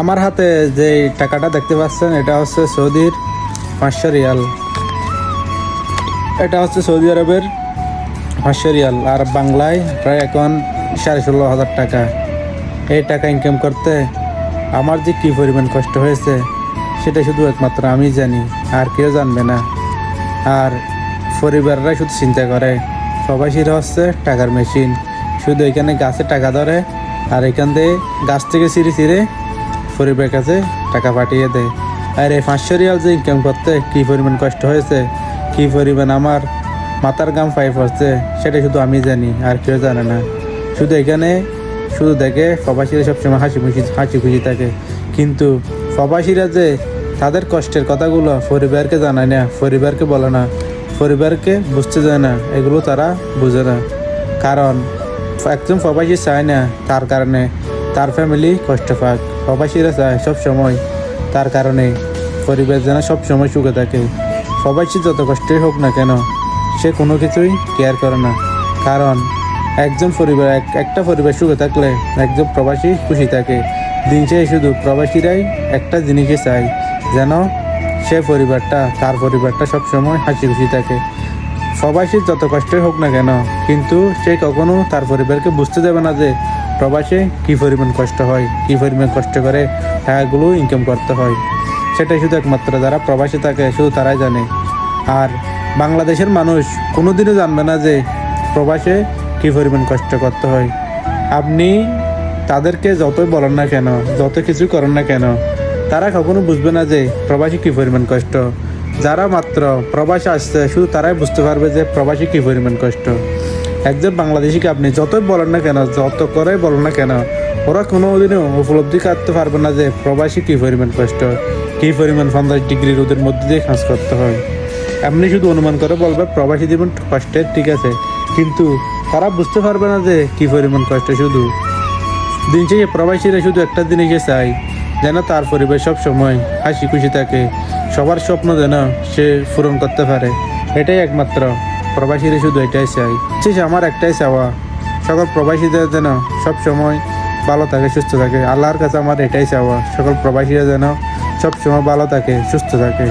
আমার হাতে যে টাকাটা দেখতে পাচ্ছেন, এটা হচ্ছে সৌদির পাঁচশো রিয়াল। এটা হচ্ছে সৌদি আরবের পাঁচশো রিয়াল, আর বাংলায় প্রায় এখন সাড়ে ষোলো হাজার টাকা। এই টাকা ইনকাম করতে আমার যে কী পরিমাণ কষ্ট হয়েছে, সেটা শুধু একমাত্র আমি জানি, আর কেউ জানবে না। আর পরিবাররা শুধু চিন্তা করে, সবাই প্রবাসীরা হচ্ছে টাকার মেশিন শুধু এখানে গাছে টাকা ধরে, আর এখান থেকে গাছ থেকে ছিঁড়ে ছিঁড়ে পরিবারের কাছে টাকা পাঠিয়ে দেয় আর এই পাঁচশো রিয়াল যে ইনকাম করতে, কী পরিমাণ কষ্ট হয়েছে? কী পরিমাণ আমার মাথার গাম পাইপ হচ্ছে সেটা শুধু আমি জানি, আর কেউ জানে না। শুধু এখানে, শুধু দেখে প্রবাসীরা সবসময় হাসি খুশি হাসি খুশি থাকে। কিন্তু প্রবাসীরা যে তাদের কষ্টের কথাগুলো পরিবারকে জানায় না, পরিবারকে বলে না, পরিবারকে বুঝতে যায় না, এগুলো তারা বুঝে না। কারণ একজন প্রবাসী চায় না, তার কারণে তার ফ্যামিলি কষ্ট পাক। প্রবাসীরা চায় সব সময় তার কারণে পরিবার যেন সব সময় সুখে থাকে। প্রবাসী যত কষ্টই হোক না কেন, সে কোনো কিছুই কেয়ার করে না। কারণ একজন পরিবার এক একটা পরিবার সুখে থাকলে একজন প্রবাসী খুশি থাকে। দিন শেষে শুধু প্রবাসীরাই একটা জিনিসই চায়, যেন সে পরিবারটা, তার পরিবারটা সবসময় হাসি খুশি থাকে। প্রবাসীর যত কষ্টই হোক না কেন, কিন্তু সে কখনো তার পরিবারকে বুঝতে দেবে না যে প্রবাসে কী পরিমাণ কষ্ট হয়, কী পরিমাণ কষ্ট করে টাকাগুলো ইনকাম করতে হয়। সেটাই শুধু একমাত্র যারা প্রবাসে থাকে, শুধু তারাই জানে। আর বাংলাদেশের মানুষ কোনোদিনও জানবে না যে প্রবাসে কী পরিমাণ কষ্ট করতে হয়। আপনি তাদেরকে যতই বলেন না কেন যত কিছু করেন না কেন, তারা কখনো বুঝবে না যে প্রবাসী কী পরিমাণ কষ্ট। যারা মাত্র প্রবাসে আসছে, শুধু তারাই বুঝতে পারবে যে প্রবাসী কী পরিমাণ কষ্ট। একজন বাংলাদেশিকে আপনি যতই বলেন না কেন, যত করে বলেন না কেন, ওরা কোনো দিনও উপলব্ধি করতে পারবে না যে প্রবাসী কী পরিমাণ কষ্ট, কী পরিমাণ পঞ্চাশ ডিগ্রি রোদের মধ্যে দিয়ে কাজ করতে হয়। এমনি শুধু অনুমান করে বলবে, প্রবাসী জীবন কষ্টের, ঠিক আছে। কিন্তু তারা বুঝতে পারবে না যে কী পরিমাণ কষ্ট শুধু। দিন শেষে প্রবাসীরা শুধু একটা জিনিসে চায়, যেন তার পরিবার সব সময় হাসি খুশি থাকে। সবার স্বপ্ন যেন সে পূরণ করতে পারে, এটাই একমাত্র প্রবাসীরা শুধু এটাই চাই শেষ আমার একটাই চাওয়া। সকল প্রবাসীদের যেন সব সময় ভালো থাকে, সুস্থ থাকে। আল্লাহর কাছে আমার এটাই চাওয়া। সকল প্রবাসীরা যেন সব সময় ভালো থাকে, সুস্থ থাকে।